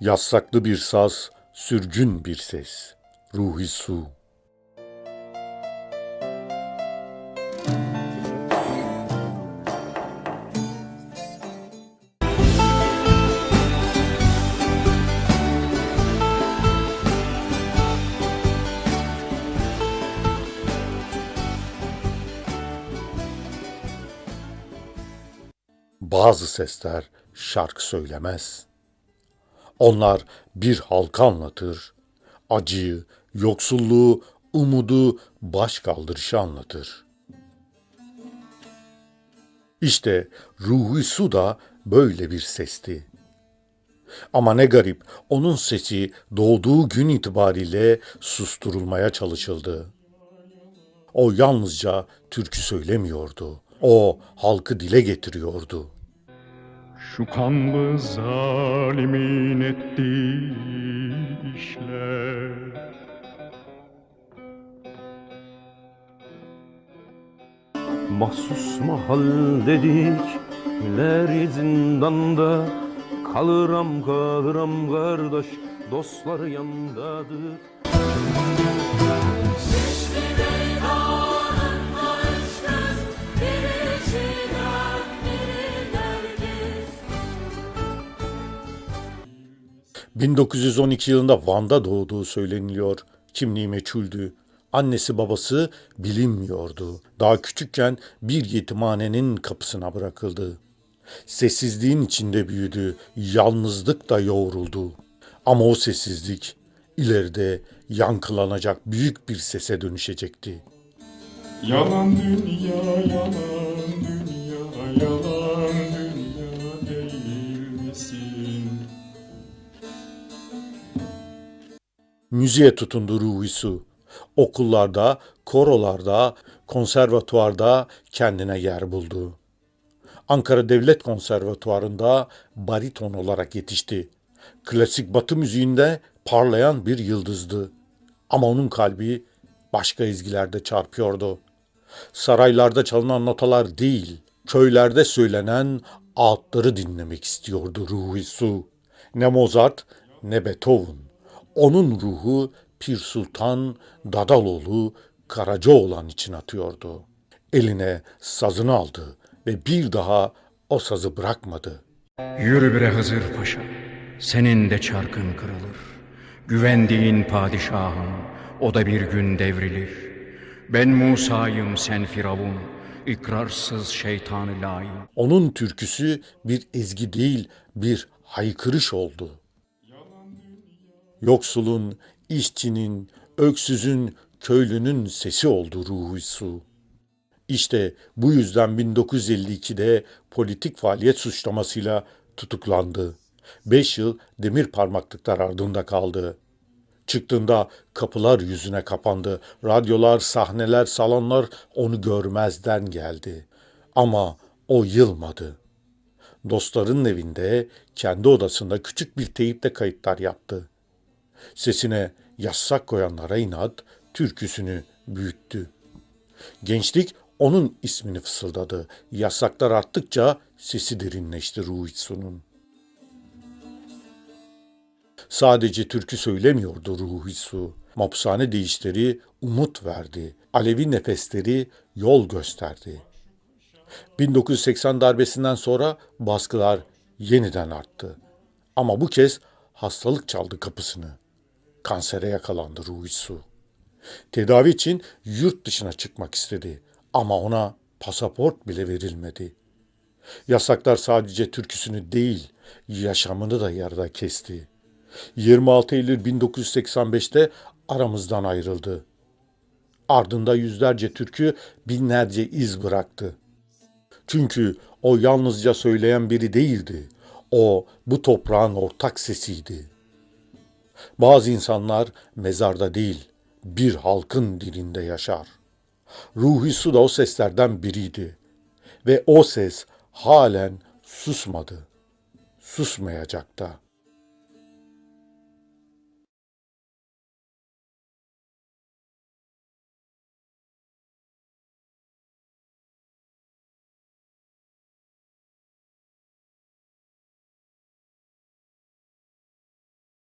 Yassaklı bir saz, sürgün bir ses. Ruhi su. Bazı sesler şarkı söylemez. Onlar bir halka anlatır. Acıyı, yoksulluğu, umudu, baş kaldırışı anlatır. İşte Ruhi Su da böyle bir sesti. Ama ne garip, onun sesi doğduğu gün itibariyle susturulmaya çalışıldı. O yalnızca türkü söylemiyordu. O halkı dile getiriyordu. Şu kanlı zalimin ettiği işler Mahsus mahal dedik Leri zindanda Kalıram kalıram kardeş Dostlar yandadır Cık. 1912 yılında Van'da doğduğu söyleniliyor. Kimliği meçhuldü. Annesi babası bilinmiyordu. Daha küçükken bir yetimhanenin kapısına bırakıldı. Sessizliğin içinde büyüdü, yalnızlık da yoğruldu. Ama o sessizlik ileride yankılanacak büyük bir sese dönüşecekti. Yalan dünya, yalan dünya, yalan Müziğe tutundu Ruhi Su. Okullarda, korolarda, konservatuvarda kendine yer buldu. Ankara Devlet Konservatuvarı'nda bariton olarak yetişti. Klasik batı müziğinde parlayan bir yıldızdı. Ama onun kalbi başka ezgilerde çarpıyordu. Saraylarda çalınan notalar değil, köylerde söylenen ağıtları dinlemek istiyordu Ruhi Su. Ne Mozart ne Beethoven. Onun ruhu Pir Sultan Dadaloğlu Karacaoğlan için atıyordu. Eline sazını aldı ve bir daha o sazı bırakmadı. Yürü bre Hızır Paşa, senin de çarkın kırılır. Güvendiğin padişahın, o da bir gün devrilir. Ben Musa'yım sen Firavun, ikrarsız şeytanı lain. Onun türküsü bir ezgi değil, bir haykırış oldu. Yoksulun, işçinin, öksüzün, köylünün sesi oldu Ruhi Su. İşte bu yüzden 1952'de politik faaliyet suçlamasıyla tutuklandı. Beş yıl demir parmaklıklar ardında kaldı. Çıktığında kapılar yüzüne kapandı. Radyolar, sahneler, salonlar onu görmezden geldi. Ama o yılmadı. Dostlarının evinde, kendi odasında küçük bir teyipte kayıtlar yaptı. Sesine yasak koyanlara inat, türküsünü büyüttü. Gençlik onun ismini fısıldadı. Yasaklar arttıkça sesi derinleşti Ruhitsu'nun. Sadece türkü söylemiyordu Ruhisu. Mapusane değişleri umut verdi. Alevi nefesleri yol gösterdi. 1980 darbesinden sonra baskılar yeniden arttı. Ama bu kez hastalık çaldı kapısını. Kansere yakalandı Ruhisu. Tedavi için yurt dışına çıkmak istedi ama ona pasaport bile verilmedi. Yasaklar sadece türküsünü değil, yaşamını da yarıda kesti. 26 Eylül 1985'te aramızdan ayrıldı. Ardında yüzlerce türkü, binlerce iz bıraktı. Çünkü o yalnızca söyleyen biri değildi. O bu toprağın ortak sesiydi. Bazı insanlar mezarda değil, bir halkın dilinde yaşar. Ruhi Su da o seslerden biriydi. Ve o ses halen susmadı. Susmayacak da.